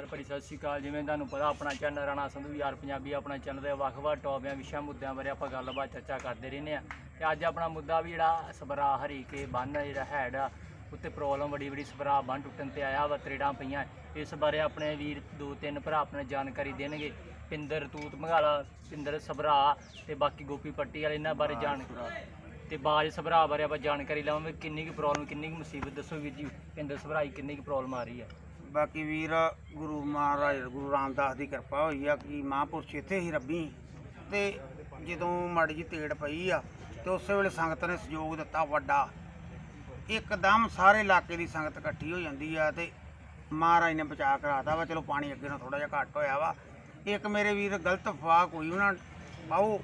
ਪਿਆਰ ਭਰੀ ਸਤਿ ਸ਼੍ਰੀ ਅਕਾਲ। ਜਿਵੇਂ ਤੁਹਾਨੂੰ ਪਤਾ ਆਪਣਾ ਚੈਨਲ ਰਾਣਾ ਸੰਧੂ ਯਾਰ ਪੰਜਾਬੀ ਆਪਣਾ ਚੈਨਲ ਦੇ ਵੱਖ-ਵੱਖ ਟੌਪਿਆਂ ਵਿਸ਼ਾ ਮੁੱਦਿਆਂ ਬਾਰੇ ਆਪਾਂ ਗੱਲਬਾਤ ਚਰਚਾ ਕਰਦੇ ਰਹਿੰਦੇ ਆ ਤੇ ਅੱਜ ਆਪਣਾ ਮੁੱਦਾ ਵੀ ਜਿਹੜਾ ਸਬਰਾ ਹਰੀਕੇ ਬੰਨ ਜਿਹੜਾ ਹੈਡ ਆ ਉੱਤੇ ਪ੍ਰੋਬਲਮ ਬੜੀ ਬੜੀ ਸਬਰਾ ਬੰਨ ਟੁੱਟਣ ਤੇ ਆਇਆ ਵਾ ਤਰੇੜਾਂ ਪਈਆਂ। ਇਸ ਬਾਰੇ ਆਪਣੇ ਵੀਰ ਦੋ ਤਿੰਨ ਭਰਾ ਆਪਣੇ ਜਾਣਕਾਰੀ ਦੇਣਗੇ। ਪਿੰਦਰ ਤੂਤ ਮਗਾਲਾ ਪਿੰਦਰ ਸਬਰਾ ਤੇ ਬਾਕੀ ਗੋਪੀ ਪੱਟੀ ਵਾਲੇ ਇਹਨਾਂ ਬਾਰੇ ਜਾਣ ਤੇ ਬਾਜ ਸਭਰਾ ਬਾਰੇ ਆਪਾਂ ਜਾਣਕਾਰੀ ਲਵਾਂਗੇ। ਕਿੰਨੀ ਕੁ ਪ੍ਰੋਬਲਮ ਕਿੰਨੀ ਕੁ ਮੁਸੀਬਤ ਦੱਸੋ ਵੀਰ ਜੀ? ਪਿੰਦਰ ਸਭਰਾਈ ਕਿੰਨੀ ਕੁ ਪ੍ਰੋਬਲਮ ਆ ਰਹੀ ਹੈ? ਬਾਕੀ ਵੀਰ, ਗੁਰੂ ਮਹਾਰਾਜ, ਗੁਰੂ ਰਾਮਦਾਸ ਦੀ ਕਿਰਪਾ ਹੋਈ ਆ ਕਿ ਮਹਾਂਪੁਰਸ਼ ਇੱਥੇ ਹੀ ਰੱਬੀ। ਤੇ ਜਦੋਂ ਮਾੜੀ ਜੀ ਤੇੜ ਪਈ ਆ, ਤੇ ਉਸੇ ਵੇਲੇ ਸੰਗਤ ਨੇ ਸਹਿਯੋਗ ਦਿੱਤਾ ਵੱਡਾ। ਇੱਕਦਮ ਸਾਰੇ ਇਲਾਕੇ ਦੀ ਸੰਗਤ ਇਕੱਠੀ ਹੋ ਜਾਂਦੀ ਆ ਤੇ ਮਹਾਰਾਜ ਨੇ ਬਚਾ ਕਰਾਤਾ ਵਾ। ਚਲੋ ਪਾਣੀ ਅੱਗੇ ਨਾਲ ਥੋੜਾ ਜਿਹਾ ਘੱਟ ਹੋਇਆ ਵਾ। ਇੱਕ ਮੇਰੇ ਵੀਰ, ਗਲਤ ਅਫਵਾਹ ਕੋਈ ਉਹਨਾਂ ਪਾਓ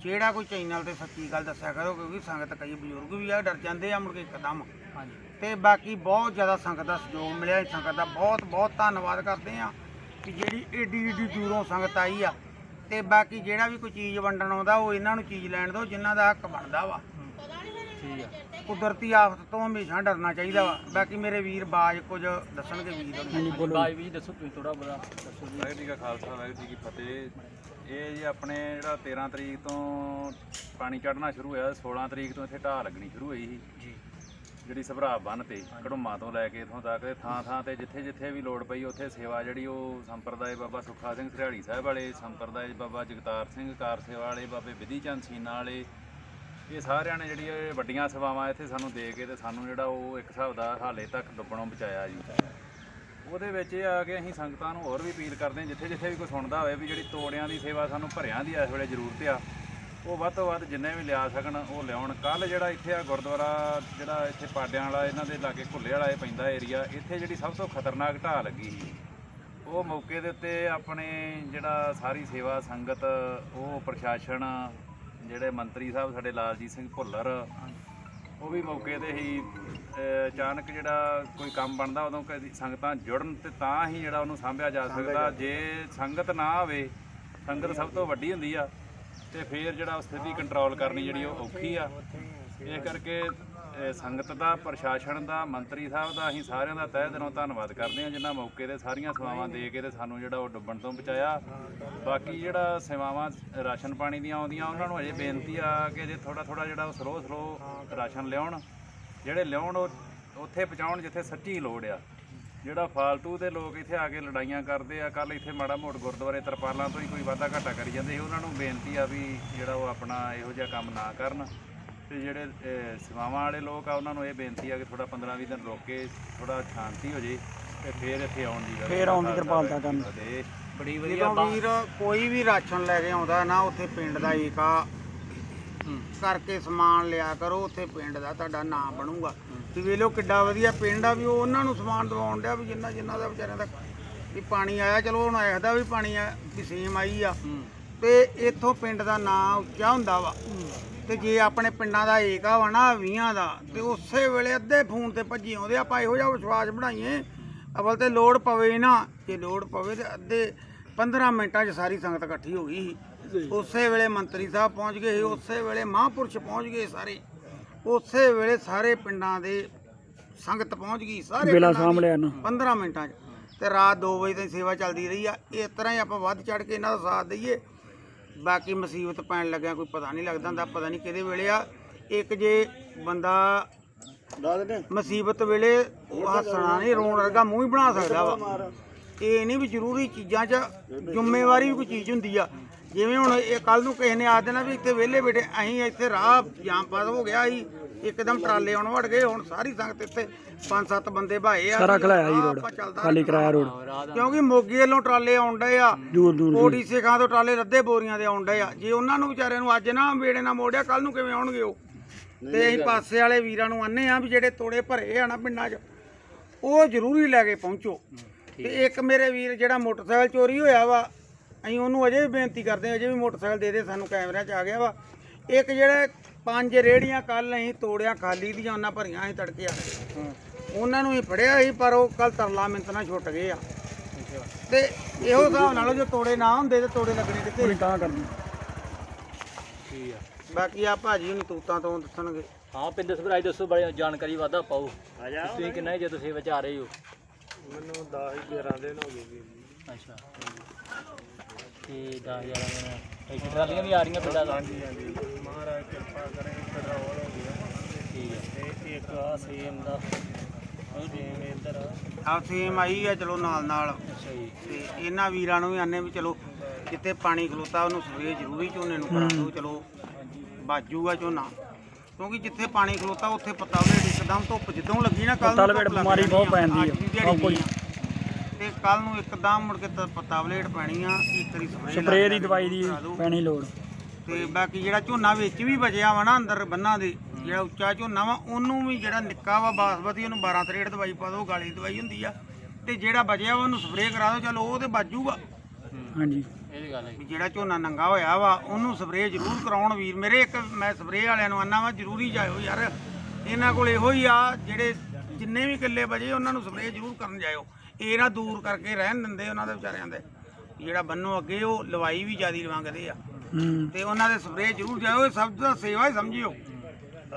ਜਿਹੜਾ ਕੋਈ ਚੈਨਲ ਤੇ ਸੱਚੀ ਗੱਲ ਦੱਸਿਆ ਕਰੋ, ਕਿਉਂਕਿ ਸੰਗਤ ਕਈ ਬਜ਼ੁਰਗ ਵੀ ਆ, ਡਰ ਜਾਂਦੇ ਆ ਮੁੜ ਕੇ ਇੱਕਦਮ। ਹਾਂਜੀ। ਤੇ ਬਾਕੀ ਬਹੁਤ ਜ਼ਿਆਦਾ ਸੰਗਤ ਦਾ ਸਹਿਯੋਗ ਮਿਲਿਆ। ਇਸ ਸੰਗਤ ਦਾ ਬਹੁਤ ਬਹੁਤ ਧੰਨਵਾਦ ਕਰਦੇ ਆ ਕਿ ਜਿਹੜੀ ਏਡੀ ਏਡੀ ਦੂਰੋਂ ਸੰਗਤ ਆਈ ਆ। ਤੇ ਬਾਕੀ ਜਿਹੜਾ ਵੀ ਕੋਈ ਚੀਜ਼ ਵੰਡਣ ਆਉਂਦਾ ਉਹ ਇਹਨਾਂ ਨੂੰ ਚੀਜ਼ ਲੈਣ ਦਿਓ ਜਿਨ੍ਹਾਂ ਦਾ ਹੱਕ ਬਣਦਾ ਵਾ। ਠੀਕ ਆ। ਕੁਦਰਤੀ ਆਫਤ ਤੋਂ ਹਮੇਸ਼ਾ ਡਰਨਾ ਚਾਹੀਦਾ ਵਾ। ਬਾਕੀ ਮੇਰੇ ਵੀਰ ਬਾਜ ਕੁਝ ਦੱਸਣਗੇ ਵੀਰ ਹੋਣੀ। ਬਾਈ ਵੀ ਦੱਸੋ ਤੁਸੀਂ ਥੋੜਾ ਬੜਾ ਦੱਸੋ ਜੀ। ਵਾਹਿਗੁਰੂ ਜੀ ਕਾ ਖਾਲਸਾ ਵਾਹਿਗੁਰੂ ਜੀ ਕੀ ਫਤਿਹ। ਇਹ ਜੀ ਆਪਣੇ ਜਿਹੜਾ 13 ਤਰੀਕ ਤੋਂ ਪਾਣੀ ਚੜ੍ਹਨਾ ਸ਼ੁਰੂ ਹੋਇਆ 16 ਤਰੀਕ ਤੋਂ ਇੱਥੇ ਢਾਹ ਲੱਗਣੀ ਸ਼ੁਰੂ ਹੋਈ ਸੀ। ਜੀ। ਜਿਹੜੀ ਸਭਰਾ ਬੰਨ ਤੇ ਕੜੁੰਮਾ ਤੋਂ ਲੈ ਕੇ ਇਥੋਂ ਤੱਕ, ਥਾਂ ਥਾਂ ਤੇ ਜਿੱਥੇ ਜਿੱਥੇ ਵੀ ਲੋੜ ਪਈ, ਉੱਥੇ ਸੇਵਾ ਜਿਹੜੀ ਉਹ ਸੰਪਰਦਾਇ ਬਾਬਾ ਸੁੱਖਾ ਸਿੰਘ ਸਰਿਆੜੀ ਸਾਹਿਬ ਵਾਲੇ ਸੰਪਰਦਾਇ ਬਾਬਾ ਜਗਤਾਰ ਸਿੰਘ ਕਾਰ ਸੇਵਾ ਵਾਲੇ, ਬਾਬੇ ਵਿਧੀ ਚੰਦ ਸੀਨਾ ਵਾਲੇ, ਇਹ ਸਾਰਿਆਂ ਨੇ ਜਿਹੜੀ ਇਹ ਵੱਡੀਆਂ ਸੇਵਾਵਾਂ ਇੱਥੇ ਸਾਨੂੰ ਦੇ ਕੇ ਤੇ ਸਾਨੂੰ ਜਿਹੜਾ ਉਹ ਇੱਕ ਹਿਸਾਬ ਦਾ ਹਾਲੇ ਤੱਕ ਡੁੱਬਣੋਂ ਬਚਾਇਆ ਜੀ। ਉਹਦੇ ਵਿੱਚ ਇਹ ਆ ਕਿ ਅਸੀਂ ਸੰਗਤਾਂ ਨੂੰ ਹੋਰ ਵੀ ਅਪੀਲ ਕਰਦੇ ਹਾਂ, ਜਿੱਥੇ ਜਿੱਥੇ ਵੀ ਕੋਈ ਸੁਣਦਾ ਹੋਵੇ ਵੀ ਜਿਹੜੀ ਤੋੜਿਆਂ ਦੀ ਸੇਵਾ ਸਾਨੂੰ ਭਰਿਆਂ ਦੀ ਇਸ ਵੇਲੇ ਜ਼ਰੂਰਤ ਆ ਉਹ ਵੱਧ ਤੋਂ ਵੱਧ ਜਿੰਨੇ ਵੀ ਲਿਆ ਸਕਣ ਉਹ ਲਿਆਉਣ। ਕੱਲ ਜਿਹੜਾ ਇੱਥੇ ਆ ਗੁਰਦੁਆਰਾ ਜਿਹੜਾ ਇੱਥੇ ਪਾਡਿਆਂ ਵਾਲਾ ਇਹਨਾਂ ਦੇ ਲਾਗੇ ਘੁੱਲੇ ਵਾਲਾ ਇਹ ਪੈਂਦਾ ਏਰੀਆ ਇੱਥੇ ਜਿਹੜੀ ਸਭ ਤੋਂ ਖਤਰਨਾਕ ਢਾਹ ਲੱਗੀ ਸੀ। ਉਹ ਮੌਕੇ ਦੇ ਉੱਤੇ ਆਪਣੇ ਜਿਹੜਾ ਸਾਰੀ ਸੇਵਾ ਸੰਗਤ ਉਹ ਪ੍ਰਸ਼ਾਸਨ ਜਿਹੜੇ ਮੰਤਰੀ ਸਾਹਿਬ ਸਾਡੇ ਲਾਲਜੀਤ ਸਿੰਘ ਭੁੱਲਰ ਉਹ ਵੀ ਮੌਕੇ ਤੇ ਹੀ ਅਚਾਨਕ ਜਿਹੜਾ ਕੋਈ ਕੰਮ ਬਣਦਾ ਉਦੋਂ ਕਦੀ ਸੰਗਤਾਂ ਜੁੜਨ ਤੇ ਤਾਂ ਹੀ ਜਿਹੜਾ ਉਹਨੂੰ ਸਾਂਭਿਆ ਜਾ ਸਕਦਾ। ਜੇ ਸੰਗਤ ਨਾ ਆਵੇ ਸੰਗਤ ਸਭ ਤੋਂ ਵੱਡੀ ਹੁੰਦੀ ਆ। ਤੇ ਫਿਰ ਜਿਹੜਾ ਉਹ ਸਥਿਤੀ ਕੰਟਰੋਲ ਕਰਨੀ ਜਿਹੜੀ ਉਹ ਔਖੀ ਆ। ਇਸ ਕਰਕੇ ਸੰਗਤ ਦਾ, ਪ੍ਰਸ਼ਾਸਨ ਦਾ, ਮੰਤਰੀ ਸਾਹਿਬ ਦਾ, ਅਸੀਂ ਸਾਰਿਆਂ ਦਾ ਤਹਿ ਦਿਲੋਂ ਧੰਨਵਾਦ ਕਰਦੇ ਹਾਂ ਜਿਨ੍ਹਾਂ ਮੌਕੇ ਤੇ ਸਾਰੀਆਂ ਸੇਵਾਵਾਂ ਦੇ ਕੇ ਤੇ ਸਾਨੂੰ ਜਿਹੜਾ ਉਹ ਡੁੱਬਣ ਤੋਂ ਬਚਾਇਆ। ਬਾਕੀ ਜਿਹੜਾ ਸੇਵਾਵਾਂ, ਰਾਸ਼ਨ ਪਾਣੀ ਦੀਆਂ ਆਉਂਦੀਆਂ, ਉਹਨਾਂ ਨੂੰ ਅਜੇ ਬੇਨਤੀ ਆ ਕਿ ਜੇ ਥੋੜਾ ਥੋੜਾ ਜਿਹੜਾ ਉਹ ਸਲੋ ਸਲੋ ਰਾਸ਼ਨ ਲਿਆਉਣ। ਜਿਹੜੇ ਲਿਆਉਣ, ਉਹ ਉੱਥੇ ਪਹੁੰਚਾਉਣ ਜਿੱਥੇ ਸੱਚੀ ਲੋੜ ਆ। ਜਿਹੜਾ ਫਾਲਤੂ ਦੇ ਲੋਕ ਇੱਥੇ ਆ ਕੇ ਲੜਾਈਆਂ ਕਰਦੇ ਆ ਕੱਲ ਇੱਥੇ ਮਾੜਾ ਮੋੜ ਗੁਰਦੁਆਰੇ ਤਰਪਾਲਾਂ ਤੋਂ ਹੀ ਕੋਈ ਵਾਧਾ ਘਾਟਾ ਕਰੀ ਜਾਂਦੇ ਸੀ ਉਹਨਾਂ ਨੂੰ ਬੇਨਤੀ ਆ ਵੀ ਜਿਹੜਾ ਉਹ ਆਪਣਾ ਇਹੋ ਜਿਹਾ ਕੰਮ ਨਾ ਕਰਨ ਤੇ ਜਿਹੜੇ ਸੇਵਾਵਾਂ ਵਾਲੇ ਲੋਕ ਆ ਉਹਨਾਂ ਨੂੰ ਇਹ ਬੇਨਤੀ ਆ ਕਿ ਥੋੜਾ 15 20 ਦਿਨ ਰੁਕ ਕੇ ਥੋੜਾ ਸ਼ਾਂਤੀ ਹੋ ਜੇ ਤੇ ਫੇਰ ਇੱਥੇ ਆਉਣ ਦੀ ਫੇਰ ਆਉਣ ਦੀ ਕਿਰਪਾਲਤਾ ਕਰਨ। ਬੜੀ ਵਧੀਆ ਵੀਰ ਕੋਈ ਵੀ ਰਾਸ਼ਨ ਲੈ ਕੇ ਆਉਂਦਾ ਨਾ ਉੱਥੇ ਪਿੰਡ ਦਾ ਏਕਾ। ਕਰਕੇ ਸਮਾਨ ਲਿਆ ਕਰੋ ਉੱਥੇ ਪਿੰਡ ਦਾ ਤੁਹਾਡਾ ਨਾਮ ਬਣੂਗਾ ਤੇ ਵੇਲੋ ਕਿੱਡਾ ਵਧੀਆ ਪਿੰਡ ਆ ਵੀ ਉਹ ਉਹਨਾਂ ਨੂੰ ਸਮਾਨ ਦਿਵਾਉਣ ਡਿਆ ਵੀ ਜਿੰਨਾ ਜਿੰਨਾ ਦਾ ਵਿਚਾਰਿਆਂ ਦਾ ਵੀ ਪਾਣੀ ਆਇਆ। ਚਲੋ ਹੁਣ ਆਖਦਾ ਵੀ ਪਾਣੀ ਆ ਵੀ ਸੇਮ ਆਈ ਆ। ਤੇ ਇੱਥੋਂ ਪਿੰਡ ਦਾ ਨਾਂ ਉੱਚਾ ਹੁੰਦਾ ਵਾ। ਤੇ ਜੇ ਆਪਣੇ ਪਿੰਡਾਂ ਦਾ ਏਕਾ ਵਾ ਨਾ 20 ਦਾ ਤੇ ਉਸੇ ਵੇਲੇ ਅੱਧੇ ਫੋਨ ਤੇ ਭੱਜੀ ਆਉਂਦੇ ਆਪਾਂ ਇਹੋ ਜਿਹਾ ਵਿਸ਼ਵਾਸ ਬਣਾਈਏ ਅਵਲ ਤੇ ਲੋੜ ਪਵੇ ਨਾ ਜੇ ਲੋੜ ਪਵੇ ਤੇ ਅੱਧੇ 15 ਮਿੰਟਾਂ 'ਚ ਸਾਰੀ ਸੰਗਤ ਇਕੱਠੀ ਹੋ ਗਈ ਸੀ। ਉਸੇ ਵੇਲੇ ਮੰਤਰੀ ਸਾਹਿਬ ਪਹੁੰਚ ਗਏ ਸੀ ਉਸੇ ਵੇਲੇ ਮਹਾਂਪੁਰਸ਼ ਪਹੁੰਚ ਗਏ ਸਾਰੇ। ਉਸੇ ਵੇਲੇ ਸਾਰੇ ਪਿੰਡਾਂ ਦੇ ਸੰਗਤ ਪਹੁੰਚ ਗਈ ਸਾਰੇ ਵੇਲਾ ਸਾਹਮਣੇ 15 ਮਿੰਟਾਂ 'ਚ। ਤੇ ਰਾਤ 2 ਵਜੇ ਤਾਈਂ ਸੇਵਾ ਚੱਲਦੀ ਰਹੀ ਆ। ਇਸ ਤਰ੍ਹਾਂ ਹੀ ਆਪਾਂ ਵੱਧ ਚੜ ਕੇ ਇਹਨਾਂ ਦਾ ਸਾਥ ਦਈਏ। ਬਾਕੀ ਮੁਸੀਬਤ ਪੈਣ ਲੱਗਿਆ ਕੋਈ ਪਤਾ ਨਹੀਂ ਲੱਗਦਾ ਹੁੰਦਾ ਪਤਾ ਨਹੀਂ ਕਿਹਦੇ ਵੇਲੇ ਆ। ਇੱਕ ਜੇ ਬੰਦਾ ਮੁਸੀਬਤ ਵੇਲੇ ਉਹ ਹੱਸਣਾ ਨਹੀਂ ਰੋਣ ਵਰਗਾ ਮੂੰਹ ਹੀ ਬਣਾ ਸਕਦਾ ਵਾ। ਇਹ ਨਹੀਂ ਵੀ ਜ਼ਰੂਰੀ ਚੀਜ਼ਾਂ 'ਚ ਜ਼ਿੰਮੇਵਾਰੀ ਵੀ ਕੋਈ ਚੀਜ਼ ਹੁੰਦੀ ਆ। ਜਿਵੇਂ ਹੁਣ ਇਹ ਕੱਲ ਨੂੰ ਕਿਸੇ ਨੇ ਆ ਦੇਣਾ ਵੀ ਇੱਥੇ ਵਿਹਲੇ ਬੈਠੇ ਅਸੀਂ ਇੱਥੇ ਰਾਹ ਜਾਮ ਪਾਸ ਹੋ ਗਿਆ ਸੀ ਇੱਕਦਮ ਟਰਾਲੇ ਆਉਣ ਵੜ ਗਏ ਹੁਣ ਸਾਰੀ ਸੰਗਤ ਇੱਥੇ ਪੰਜ ਸੱਤ ਬੰਦੇ ਭਾਏ ਆ। ਸਾਰਾ ਖਲਾਇਆ ਜੀ ਰੋਡ ਖਾਲੀ ਕਰਾਇਆ ਰੋਡ। ਕਿਉਂਕਿ ਮੋਗੇ ਵੱਲੋਂ ਟਰਾਲੇ ਆਉਣ ਡਏ ਆ ਦੂਰ ਦੂਰ ਕੋਟੀ ਸੇਖਾਂ ਤੋਂ ਟਰਾਲੇ ਰੱਦੇ ਬੋਰੀਆਂ ਦੇ ਆਉਣ ਡਏ ਆ। ਜੇ ਉਹਨਾਂ ਨੂੰ ਵਿਚਾਰਿਆਂ ਨੂੰ ਅੱਜ ਨਾ ਵੇੜੇ ਨਾ ਮੋੜਿਆ ਕੱਲ ਨੂੰ ਕਿਵੇਂ ਆਉਣਗੇ ਉਹ? ਤੇ ਅਸੀਂ ਪਾਸੇ ਵਾਲੇ ਵੀਰਾਂ ਨੂੰ ਆਨੇ ਆ ਵੀ ਜਿਹੜੇ ਤੋੜੇ ਭਰੇ ਆ ਨਾ ਪਿੰਡਾਂ 'ਚ ਉਹ ਜ਼ਰੂਰੀ ਲੈ ਕੇ ਪਹੁੰਚੋ। ਤੇ ਇੱਕ ਮੇਰੇ ਵੀਰ ਜਿਹੜਾ ਮੋਟਰਸਾਈਕਲ ਚੋਰੀ ਹੋਇਆ ਵਾ ਅਸੀਂ ਉਹਨੂੰ ਅਜੇ ਵੀ ਬੇਨਤੀ ਕਰਦੇ ਹਾਂ ਅਜੇ ਵੀ ਮੋਟਰਸਾਈਕਲ ਦੇ ਦੇ ਸਾਨੂੰ ਕੈਮਰਿਆਂ 'ਚ ਆ ਗਿਆ ਵਾ। ਇੱਕ ਜਿਹੜਾ ਪੰਜ ਰੇੜੀਆਂ ਕੱਲ ਅਸੀਂ ਤੋੜਿਆ ਖਾਲੀ ਦੀਆਂ ਉਹਨਾਂ ਭਰੀਆਂ ਅਸੀਂ ਤੜਕੇ ਆ ਗਏ। ਉਹਨਾਂ ਨੂੰ ਹੀ ਫੜਿਆ ਸੀ ਪਰ ਉਹ ਕੱਲ ਤਰਲਾ ਮਿੰਤ ਨਾਲ ਛੁੱਟ ਗਏ ਆ। ਤੇ ਇਹੋ ਹਿਸਾਬ ਨਾਲ ਜੋ ਤੋੜੇ ਨਾ ਹੁੰਦੇ ਤੇ ਤੋੜੇ ਲੱਗਣੇ ਕਿੱਥੇ ਤਾਂ ਕਰਨੀ। ਠੀਕ ਆ। ਬਾਕੀ ਆ ਭਾਜੀ ਹੁਣੀ ਤੂਤਾਂ ਤੋਂ ਦੱਸਣਗੇ। ਹਾਂ ਪਿੰਦਰ ਸਭਰਾਈ ਦੱਸੋ ਬੜੀ ਜਾਣਕਾਰੀ ਵਾਧਾ ਪਾਓ। ਤੁਸੀਂ ਕਿੰਨਾ ਚ ਆ ਰਹੇ ਹੋ? ਮੈਨੂੰ 10 11 ਦਿਨ ਹੋ ਗਏ ਜੀ। ਅੱਛਾ। ਤੇ 10000 ਦਾ ਇੱਥੇ ਟਰਾਲੀਆਂ ਵੀ ਆ ਰਹੀਆਂ ਪਿੰਡਾਂ ਦਾ ਹਾਂਜੀ ਹਾਂਜੀ। ਮਹਾਰਾਜ ਕਿਰਪਾ ਕਰੇ ਪੈਟਰੋਲ ਹੋ ਗਿਆ। ਠੀਕ ਹੈ। ਤੇ ਇੱਕ ਆ ਸੇਮ ਦਾ ਉਹ ਸੇਮ ਇੱਧਰ ਆ। ਆ ਸੇਮ ਆਈ ਆ ਚਲੋ ਨਾਲ ਨਾਲ। ਅੱਛਾ ਜੀ। ਤੇ ਇਹਨਾਂ ਵੀਰਾਂ ਨੂੰ ਵੀ ਆਨੇ ਵੀ ਚਲੋ ਜਿੱਥੇ ਪਾਣੀ ਖਲੋਤਾ ਉਹਨੂੰ ਸਪਰੇਅ ਜ਼ਰੂਰੀ ਝੋਨੇ ਨੂੰ ਕਰਾ ਦਿਓ ਚਲੋ। ਬਾਜੂਗਾ ਝੋਨਾ। ਕਿਉਂਕਿ ਜਿੱਥੇ ਪਾਣੀ ਖਲੋਤਾ ਉੱਥੇ ਪੱਤਾ ਵੇੜ ਇੱਕਦਮ ਧੁੱਪ ਜਦੋਂ ਲੱਗੀ ਨਾ ਕੱਲ ਨੂੰ ਬਿਮਾਰੀ ਬਹੁਤ ਪੈਂਦੀ ਆ। ਤੇ ਕੱਲ ਨੂੰ ਇੱਕਦਮ ਮੁੜ ਕੇ ਤ- ਪੱਤਾ ਵਲੇਟ ਪੈਣੀ ਆ ਇੱਕ ਵਾਰੀ ਸਪਰੇਅ ਦੀ ਦਵਾਈ ਦੀ ਪੈਣੀ ਲੋੜ। ਤੇ ਬਾਕੀ ਜਿਹੜਾ ਝੋਨਾ ਵਿੱਚ ਵੀ ਬਚਿਆ ਵਾ ਨਾ ਅੰਦਰ ਬੰਨਾ ਦੇ ਜਿਹੜਾ ਉੱਚਾ ਝੋਨਾ ਵਾ ਉਹਨੂੰ ਵੀ ਜਿਹੜਾ ਨਿੱਕਾ ਵਾ ਬਾਸਮਤੀ ਉਹਨੂੰ 12 ਤਰੇੜ ਦਵਾਈ ਪਾ ਦਿਓ ਗਾਲੀ ਦਵਾਈ ਹੁੰਦੀ ਆ। ਤੇ ਜਿਹੜਾ ਬਚਿਆ ਵਾ ਉਹਨੂੰ ਸਪਰੇਅ ਕਰਾ ਦਿਓ ਚਲੋ ਉਹ ਤੇ ਬਾਜੂਗਾ ਹਾਂਜੀ। ਇਹ ਵੀ ਗੱਲ ਹੈ। ਵੀ ਜਿਹੜਾ ਝੋਨਾ ਨੰਗਾ ਹੋਇਆ ਵਾ ਉਹਨੂੰ ਸਪਰੇਅ ਜ਼ਰੂਰ ਕਰਾਉਣ ਵੀਰ। ਮੇਰੇ ਇੱਕ ਮੈਂ ਸਪਰੇਅ ਵਾਲਿਆਂ ਨੂੰ ਆਨਾ ਵਾ ਜ਼ਰੂਰੀ ਜਾਇਓ ਯਾਰ। ਇਹਨਾਂ ਕੋਲ ਇਹੋ ਹੀ ਆ ਜਿਹੜੇ ਜਿੰਨੇ ਵੀ ਕਿੱਲੇ ਬਜੇ ਉਹਨਾਂ ਨੂੰ ਸਪਰੇਅ ਜ਼ਰੂਰ ਕਰਨ ਜਾਇਓ। ਇਹ ਨਾ ਦੂਰ ਕਰਕੇ ਰਹਿਣ ਦਿੰਦੇ ਉਹਨਾਂ ਦੇ ਵਿਚਾਰਿਆਂ ਦੇ। ਜਿਹੜਾ ਬੰਨੋ ਅੱਗੇ ਉਹ ਲਵਾਈ ਵੀ ਜਿਆਦੀ ਮੰਗਦੇ ਆ। ਤੇ ਉਹਨਾਂ ਦੇ ਸਪਰੇਅ ਜ਼ਰੂਰ ਜਾਇਓ ਇਹ ਸਭ ਦਾ ਸੇਵਾ ਹੀ ਸਮਝਿਓ।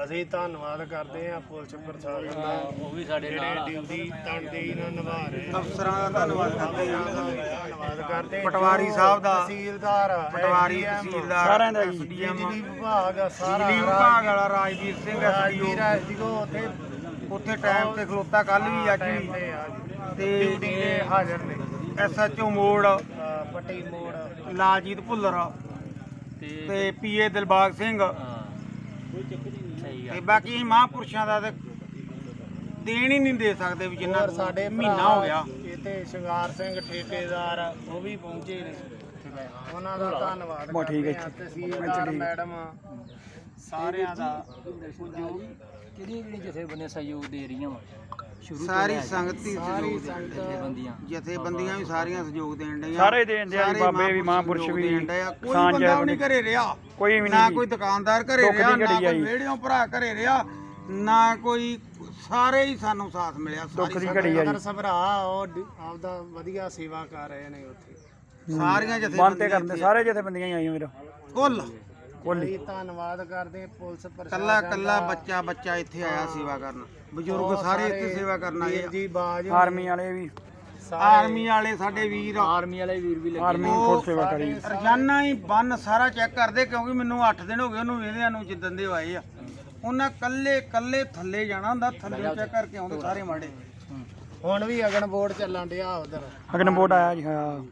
ਅਸੀਂ ਧੰਨਵਾਦ ਕਰਦੇ ਹਾਂ ਪੁਲਿਸ ਪ੍ਰਸ਼ਾਸਨ ਦਾ ਉਹ ਵੀ ਸਾਡੇ ਨਾਲ। ਡਿਊਟੀ ਤਨਦੇਹੀ ਨਾਲ ਨਿਭਾ ਰਹੇ। ਅਫਸਰਾਂ ਦਾ ਧੰਨਵਾਦ ਕਰਦੇ ਹਾਂ। ਧੰਨਵਾਦ ਕਰਦੇ। ਪਟਵਾਰੀ ਸਾਹਿਬ ਦਾ ਤਹਿਸੀਲਦਾਰ ਪਟਵਾਰੀ ਤਹਿਸੀਲਦਾਰ ਸਾਰਿਆਂ ਦਾ ਬਿਜਲੀ ਵਿਭਾਗ ਸਾਰਾ ਬਿਜਲੀ ਵਿਭਾਗ ਵਾਲਾ ਰਾਜਵੀਰ ਸਿੰਘ ਐਸਡੀਓ ਰਾਜਵੀਰ ਐਸਡੀਓ ਉੱਥੇ ਉੱਥੇ ਟਾਈਮ ਤੇ ਖਲੋਤਾ ਕੱਲ ਵੀ ਅੱਜ ਵੀ। ਤੇ ਤੇ ਤੇ ਹਾਜ਼ਰ ਨੇ ਐਸਐਚਓ ਮੋੜ ਪੱਟੀ ਮੋੜ। ਲਾਲਜੀਤ ਭੁੱਲਰ ਤੇ ਤੇ ਪੀਏ ਦਿਲਬਾਗ ਸਿੰਘ। ਹਾਂ। ਸਹੀ ਤੇ ਬਾਕੀ ਮਹਾਂਪੁਰਸ਼ਾਂ ਦਾ ਤੇ ਦੇਣ ਹੀ ਨਹੀਂ ਦੇ ਸਕਦੇ ਵੀ ਜਿੰਨਾ ਸਾਡੇ ਮਹੀਨਾ ਹੋ ਗਿਆ। ਇੱਥੇ ਸ਼ਿੰਗਾਰ ਸਿੰਘ ਠੇਕੇਦਾਰ ਉਹ ਵੀ ਪਹੁੰਚੇ ਨੇ। ਉਹਨਾਂ ਦਾ ਧੰਨਵਾਦ ਕਰਦੇ ਹਾਂ। ਤਹਿਸੀਲਦਾਰ ਮੈਡਮ ਸਾਰਿਆਂ ਦਾ ਕਿਹੜੀਆਂ ਕਿਹੜੀਆਂ ਜਥੇਬੰਦੀਆਂ ਸਹਿਯੋਗ ਦੇ ਰਹੀਆਂ ਵਾ? ਸ਼ੁਰੂ ਸਾਰੀ ਸੰਗਤੀ ਸਾਰੀ ਸਹਿਯੋਗ ਸੰਗਤ ਜਥੇਬੰਦੀਆਂ। ਜਥੇਬੰਦੀਆਂ ਵੀ ਸਾਰੀਆਂ ਸਹਿਯੋਗ ਦੇਣ ਡਈਆਂ। ਸਾਰੇ ਦੇਣ ਡਏ ਆ ਜੀ, ਸਾਰੇ ਬਾਬੇ ਵੀ, ਮਹਾਂਪੁਰਸ਼ ਵੀ, ਦੇਣ ਡਏ ਆ। ਕੋਈ ਕਿਸਾਨ ਬੰਦਾ ਵੀ ਜਥੇਬੰਦੀ। ਨਹੀਂ ਘਰੇ ਰਿਹਾ। ਕੋਈ ਵੀ ਨਾ ਨਹੀਂ। ਕੋਈ ਦੁਕਾਨਦਾਰ ਘਰੇ ਦੁੱਖ ਦੀ ਰਿਹਾ ਨਾ ਘੜੀ ਕੋਈ ਆਈ। ਵੇੜਿਓਂ ਭਰਾ ਘਰੇ ਰਿਹਾ ਨਾ ਕੋਈ ਸਾਰੇ ਹੀ ਸਾਨੂੰ ਸਾਥ ਮਿਲਿਆ ਦੁੱਖ ਦੀ ਸਾਰੀ ਘੜੀ ਆ ਜੀ ਸਭਰਾ ਉਹ ਡ- ਆਪਦਾ ਵਧੀਆ ਸੇਵਾ ਕਰ ਰਹੇ ਨੇ ਉੱਥੇ। ਸਾਰੀਆਂ ਬੰਦ ਤੇ ਜਥੇਬੰਦੀਆਂ ਕਰਦੇ ਸਾਰੇ ਜਥੇਬੰਦੀਆਂ ਹੀ ਆਈਆਂ ਵੀਰ। ਕੁੱਲ। ਕੋਲੀ ਧੰਨਵਾਦ ਕਰਦੇ ਪੁਲਿਸ ਕੱਲਾ ਪ੍ਰਸ਼ਾਸਨ ਕੱਲਾ ਬੱਚਾ ਬੱਚਾ ਇੱਥੇ ਆਇਆ ਸੇਵਾ ਕਰਨ। ਬਜ਼ੁਰਗ ਸਾਰੇ ਇੱਥੇ ਸੇਵਾ ਕਰਨ ਆਏ ਵੀਰ ਆ। ਜੀ ਬਾਜ। ਆਰਮੀ ਵਾਲੇ ਵੀ। ਆਰਮੀ ਵਾਲੇ ਸਾਡੇ ਵੀਰ। ਆਰਮੀ ਵਾਲੇ ਵੀਰ ਵੀ ਲੱਗੇ ਆਰਮੀ ਫੋਰਸ ਸੇਵਾ ਕਰੀ। ਰੋਜ਼ਾਨਾ ਹੀ ਬੰਨ ਸਾਰਾ ਚੈੱਕ ਕਰਦੇ ਕਿਉਂਕਿ ਮੈਨੂੰ 8 ਦਿਨ ਹੋ ਗਏ ਉਹਨੂੰ ਵੇਹਦਿਆਂ ਨੂੰ ਜਿੱਦਣ ਦੇ ਆਏ ਆ। ਉਹਨਾਂ ਕੱਲੇ ਕੱਲੇ ਥੱਲੇ ਜਾਣਾ ਹੁੰਦਾ ਥੱਲੇ ਚੈੱਕ ਕਰਕੇ ਆਉਂਦੇ ਸਾਰੇ ਮਾੜੇ। ਹੁਣ ਵੀ ਅਗਨ ਬੋਰਡ ਚੱਲਣ ਡਿਆ ਉਧਰ। ਅਗਨ ਬੋਟ ਆਇਆ ਜੀ ਹਾਂ।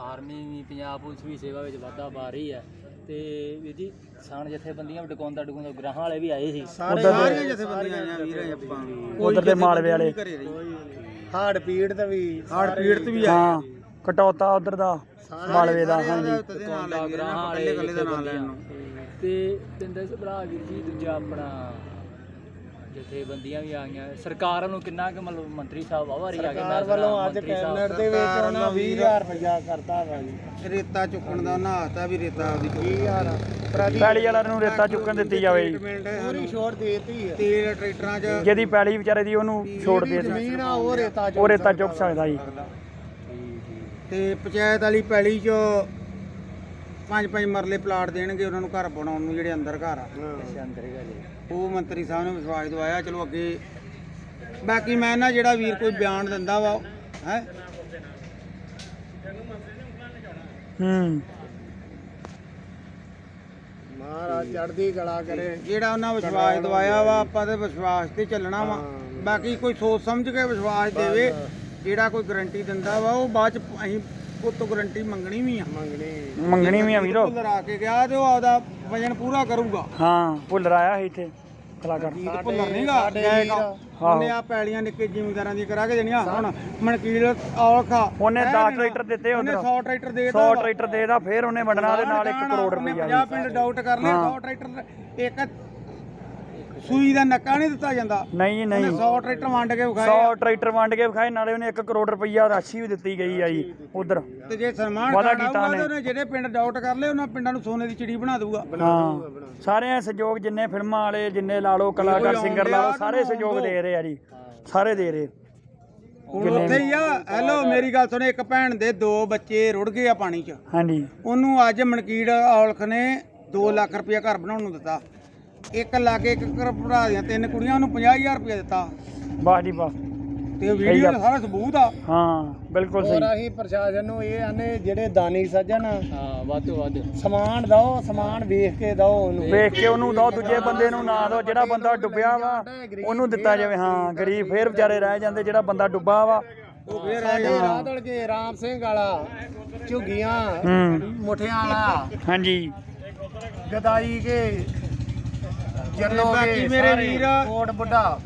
ਆਰਮੀ ਵੀ ਪੰਜਾਬ ਪੁਲਿਸ ਵੀ ਸੇਵਾ ਵਿੱਚ ਵਾਧਾ ਪਾ ਰਹੀ ਹੈ। ਤੇ ਵੀਰ ਜੀ ਕਿਸਾਨ ਜਥੇਬੰਦੀਆਂ ਵੀ ਡਕਾਉਂਦਾ ਡਕਾਉਂਦਾ ਗ੍ਰਾਹਾਂ ਵਾਲੇ ਵੀ ਆਏ ਸੀ। ਸਾਰੀਆਂ ਜਥੇਬੰਦੀਆਂ ਆਈਆਂ ਵੀਰ ਆਪਾਂ। ਉਧਰ ਦੇ ਮਾਲਵੇ ਵਾਲੇ। ਹਾਰਟ ਪੀੜ ਤੇ ਵੀ ਹਾਰਟ ਪੀੜਤ ਵੀ ਆਏ ਹਾਂ ਕਟੌਤਾ ਉਧਰ ਦਾ ਮਾਲਵੇ ਦਾ ਹਾਂਜੀ। ਦੁਕਾਨਦਾਰ ਗ੍ਰਾਹਾਂ ਵਾਲੇ ਕੱਲੇ ਦਾ ਨਾਮ ਲੈਣ ਨੂੰ। ਤੇ ਪਿੰਦਰ ਭਰਾ ਵੀਰ ਜੀ ਦੂਜਾ ਆਪਣਾ ਜਥੇਬੰਦੀਆਂ ਵੀ ਆ ਗਈਆਂ। ਸਰਕਾਰ ਵੱਲੋਂ ਕਿੰਨਾ ਕਿ ਮਤਲਬ ਮੰਤਰੀ ਸਾਹਿਬ ਵਾਵਾ ਰਹੀ ਆ ਗਏ? ਸਰਕਾਰ ਵੱਲੋਂ ਅੱਜ ਕੈਬਨਿਟ ਦੇ ਵਿੱਚ ਉਹਨਾਂ 20000 ਰੁਪਇਆ ਕਰਤਾ ਵਾ ਜੀ। ਰੇਤਾ ਚੁੱਕਣ ਦਾ ਉਹਨਾਂ ਹੱਥਾ ਵੀ ਰੇਤਾ ਆਪਦੀ ਚੁੱਕੀ 20000 ਪ੍ਰਤੀ ਪੈਲੀ ਵਾਲਿਆਂ ਨੂੰ ਰੇਤਾ ਚੁੱਕਣ ਦਿੱਤੀ ਜਾਵੇ। ਜੀ ਪੂਰੀ ਛੋਟ ਦੇਤੀ ਹੈ ਤੇਲ ਟਰੈਕਟਰਾਂ 'ਚ ਜਿਹਦੀ ਪੈਲੀ ਵਿਚਾਰੇ ਦੀ ਉਹਨੂੰ ਛੋੜ ਦੇ ਦਿੱਤੀ। ਜ਼ਮੀਨ ਆ ਉਹ ਰੇਤਾ ਉਹ ਰੇਤਾ ਚੁੱਕ ਸਕਦਾ ਜੀ। ਤੇ ਪੰਚਾਇਤ ਵਾਲੀ ਪੈਲੀ 'ਚ ਪੰਜ ਪੰਜ ਮਰਲੇ ਪਲਾਟ ਦੇਣਗੇ ਉਹਨਾਂ ਨੂੰ ਘਰ ਬਣਾਉਣ ਨੂੰ ਜਿਹੜੇ ਅੰਦਰ ਘਰ ਆ। ਅੰਦਰ ਹੀ ਜੀ। ਉਹ ਮੰਤਰੀ ਸਾਹਿਬ ਨੇ ਵਿਸ਼ਵਾਸ ਦਵਾਇਆ ਚਲੋ ਅੱਗੇ ਬਾਕੀ ਮੈਂ ਨਾ ਜਿਹੜਾ ਵੀਰ ਕੋਈ ਬਿਆਨ ਦਿੰਦਾ ਵਾ ਹੈ? ਹੂੰ। ਮਹਾਰਾਜ ਚੜ੍ਹਦੀ ਕਲਾ ਕਰੇ। ਜਿਹੜਾ ਉਹਨਾਂ ਵਿਸ਼ਵਾਸ ਦਵਾਇਆ ਵਾ ਆਪਾਂ ਤੇ ਵਿਸ਼ਵਾਸ ਤੇ ਚੱਲਣਾ ਵਾ। ਬਾਕੀ ਕੋਈ ਸੋਚ ਸਮਝ ਕੇ ਵਿਸ਼ਵਾਸ ਦੇਵੇ ਜਿਹੜਾ ਕੋਈ ਗਰੰਟੀ ਦਿੰਦਾ ਵਾ ਉਹ ਬਾਅਦ ਚ ਅਸੀਂ ਉਹ ਤੋਂ ਗਰੰਟੀ ਮੰਗਣੀ ਵੀ ਆ। ਮੰਗਣੀ। ਮੰਗਣੀ ਵੀ ਆ ਵੀਰੋ। ਭੁੱਲਰ ਆ ਕੇ ਗਿਆ ਤੇ ਉਹ ਆਪਦਾ ਵਜਨ ਪੂਰਾ ਕਰੂਗਾ। ਹਾਂ ਭੁੱਲਰ ਆਇਆ ਸੀ ਇੱਥੇ। ਕਲਾਕਾਰ ਜੀਤ ਭੁੱਲਰ ਨਹੀਂਗਾ ਗਾਇਕ ਉਹਨੇ ਆ ਪੈਲੀਆਂ ਨਿੱਕੇ ਜ਼ਿਮੀਂਦਾਰਾਂ ਦੀ ਕਰਾ ਕੇ ਦੇਣੀਆਂ। ਹੁਣ ਮਨਕੀਲ ਔਲਖਾ ਉਹਨੇ 10 ਟਰੈਕਟਰ ਦਿੱਤੇ ਉਹਨੇ ਉਧਰ। 100 ਟਰੈਕਟਰ ਦੇ 100 ਟਰੈਕਟਰ ਦੇਦਾ ਫਿਰ ਉਹਨੇ ਵੰਡਣਾ ਦੇ ਨਾਲ 1 ਕਰੋੜ ਰੁਪਈਆ 50 ਪਿੰਡ ਡਾਊਟ ਕਰ ਲਏ 100 ਟਰੈਕਟਰ ਇੱਕ ਸੂਈ ਦਾ ਨੱਕਾ ਨਹੀਂ ਦਿੱਤਾ ਜਾਂਦਾ। ਨਹੀਂ ਉਹਨੇ ਨਹੀਂ। 100 ਟਰੈਕਟਰ ਵੰਡ ਕੇ ਵਿਖਾਏ 100 ਟਰੈਕਟਰ ਵੰਡ ਕੇ ਵਿਖਾਏ ਨਾਲੇ ਉਹਨੇ 1 ਕਰੋੜ ਰੁਪਈਆ ਰਾਸ਼ੀ ਵੀ ਦਿੱਤੀ ਗਈ ਆ ਜੀ ਉਧਰ। ਤੇ ਜੇ ਸਨਮਾਨ ਵਾਅਦਾ ਕੀਤਾ ਉਹਨੇ। ਉਹਨੇ ਜਿਹੜੇ ਪਿੰਡ ਡਾਊਟ ਕਰ ਲਏ ਉਹਨਾਂ ਪਿੰਡਾਂ ਨੂੰ ਸੋਨੇ ਦੀ ਚਿੜੀ ਬਣਾ ਦਊਗਾ। ਹਾਂ। ਸਾਰੇ ਸਹਿਯੋਗ ਜਿੰਨੇ ਫਿਲਮਾਂ ਵਾਲੇ ਜਿੰਨੇ ਲਾ ਲਓ ਕਲਾਕਾਰ ਸਿੰਗਰ ਲਾ ਲਓ ਸਾਰੇ ਸਹਿਯੋਗ ਦੇ ਰਹੇ ਆ ਜੀ। ਸਾਰੇ ਦੇ ਰਹੇ। ਹੁਣ ਉੱਥੇ ਹੀ ਆ ਹੈਲੋ ਮੇਰੀ ਗੱਲ ਸੁਣ ਇੱਕ ਭੈਣ ਦੇ ਦੋ ਬੱਚੇ ਰੁੜ ਗਏ ਆ ਪਾਣੀ 'ਚ। ਹਾਂਜੀ। ਉਹਨੂੰ ਅੱਜ ਮਨਕੀੜ ਔਲਖ ਨੇ 2 ਲੱਖ ਰੁਪਇਆ ਘਰ ਬਣਾਉਣ ਨੂੰ ਦਿੱਤਾ। ਇੱਕ ਲਾਗੇ ਇੱਕ ਭਰਾ ਦੀਆਂ ਤਿੰਨ ਕੁੜੀਆਂ ਉਹਨੂੰ 50000 ਰੁਪਇਆ ਦਿੱਤਾ। ਵਾਹ ਜੀ ਵਾਹ। ਤੇ ਵੀਡੀਓ ਦਾ ਸਾਰਾ ਸਬੂਤ ਆ। ਹਾਂ ਬਿਲਕੁਲ ਹੋਰ ਸਹੀ ਅਸੀਂ ਪ੍ਰਸ਼ਾਸਨ ਨੂੰ ਇਹ ਆਨੇ ਜਿਹੜੇ ਦਾਨੀ ਸੱਜਣ ਹਾਂ ਵੱਧ ਤੋਂ ਵੱਧ। ਸਮਾਨ ਦਓ ਸਮਾਨ ਵੇਖ ਕੇ ਦਓ ਉਹਨੂੰ। ਵੇਖ ਕੇ ਉਹਨੂੰ ਦੋ ਦੂਜੇ ਬੰਦੇ ਨੂੰ ਨਾ ਦੋ ਜਿਹੜਾ ਬੰਦਾ ਡੁੱਬਿਆ ਵਾ ਉਹਨੂੰ ਦਿੱਤਾ ਜਾਵੇ। ਹਾਂ ਗਰੀਬ ਫੇਰ ਵਿਚਾਰੇ ਰਹਿ ਜਾਂਦੇ ਜਿਹੜਾ ਬੰਦਾ ਡੁੱਬਾ ਵਾ। ਉਹ ਫੇਰ ਸਾਡੇ ਰਾਦਲ ਕੇ ਰਾਮ ਸਿੰਘ ਵਾਲਾ ਝੁੱਗੀਆਂ ਮੁਠਿਆਂ ਵਾਲਾ ਹਾਂਜੀ। ਗਦਾਈ ਕੇ ਜੱਲੋ ਬਾਕੀ ਕੇ ਮੇਰੇ ਸਾਰੇ, ਵੀਰ ਕੋਟ ਬੁੱਢਾ।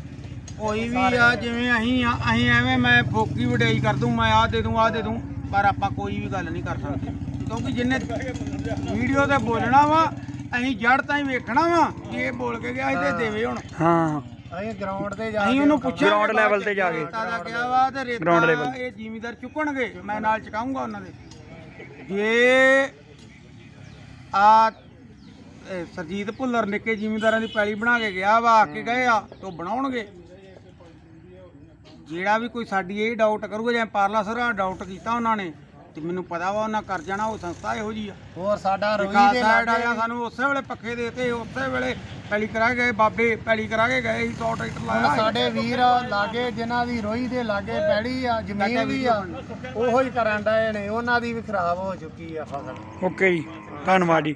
ਕੋਈ ਵੀ ਆ ਜਿਵੇਂ ਅਸੀਂ ਆ ਅਸੀਂ ਐਵੇਂ ਮੈਂ ਫੋਕੀ ਵਡਿਆਈ ਕਰ ਦੂੰ ਮੈਂ ਆਹ ਦੇ ਦੂੰ ਆਹ ਦੇ ਦੂੰ ਪਰ ਆਪਾਂ ਕੋਈ ਵੀ ਗੱਲ ਨਹੀਂ ਕਰ ਸਕਦੇ। ਕਿਉਂਕਿ ਜਿੰਨੇ ਵੀਡੀਓ ਤੇ ਬੋਲਣਾ ਵਾ ਅਸੀਂ ਜੜ ਤਾਂ ਹੀ ਵੇਖਣਾ ਵਾ ਕਿ ਇਹ ਬੋਲ ਕੇ ਗਿਆ ਇਹਦੇ ਦੇਵੇ ਹੁਣ। ਹਾਂ। ਅਸੀਂ ਗਰਾਊਂਡ ਤੇ ਜਾ ਅਸੀਂ ਕੇ ਉਹਨੂੰ ਪੁੱਛਿਆ Ground level ਤੇ ਜਾ ਕੇ। ਦਾ ਕਿਹਾ ਵਾ ਤੇ ਰੇਤਾ। ਇਹ ਜ਼ਿਮੀਦਾਰ ਚੁੱਕਣਗੇ ਮੈਂ ਨਾਲ ਚਕਾਉਂਗਾ ਉਹਨਾਂ ਦੇ। ਜੇ ਆ ਇਹ ਸਰਜੀਤ ਭੁੱਲਰ ਨਿੱਕੇ ਜ਼ਿਮੀਦਾਰਾਂ ਦੀ ਪੈਲੀ ਬਣਾ ਕੇ ਗਿਆ ਵਾ ਆ ਕੇ ਗਏ ਆ ਤੇ ਬਣਾਉਣਗੇ। ਜਿਹੜਾ ਵੀ ਕੋਈ ਸਾਡੀ ਇਹ ਡਾਊਟ ਕਰੂਗਾ ਜਾਂ ਪਾਰਲਾ ਸਰਾ ਡਾਊਟ ਕੀਤਾ ਉਹਨਾਂ ਨੇ ਤੇ ਮੈਨੂੰ ਪਤਾ ਵਾ ਉਹਨਾਂ ਕਰ ਜਾਣਾ ਉਹ ਸੰਸਥਾ ਇਹੋ ਜੀ ਆ। ਹੋਰ ਸਾਡਾ ਰੋਈ ਦੇ ਸਾਈਡ ਲਾਗੇ ਵਾਲਿਆਂ ਸਾਨੂੰ ਉਸੇ ਵੇਲੇ ਪੱਖੇ ਦੇਤੇ ਉਸੇ ਵੇਲੇ ਪੈਲੀ ਕਰਾ ਗਏ ਬਾਬੇ ਪੈਲੀ ਕਰਾ ਕੇ ਗਏ ਸੀ 100 ਟਰੈਕਟਰ ਹੁਣ ਲਾਇਆ ਸਾਡੇ ਵੀਰ ਲਾਗੇ ਜਿਨ੍ਹਾਂ ਦੀ ਰੋਈ ਦੇ ਲਾਗੇ ਪੈੜੀ ਆ ਜ਼ਮੀਨ ਵੀ ਆ ਉਹੋ ਹੀ ਕਰਨ ਡਏ ਨੇ ਉਹਨਾਂ ਦੀ ਵੀ ਖਰਾਬ ਹੋ ਚੁੱਕੀ ਆ ਫਸਲ। ਓਕੇ ਜੀ ਧੰਨਵਾਦ ਜੀ।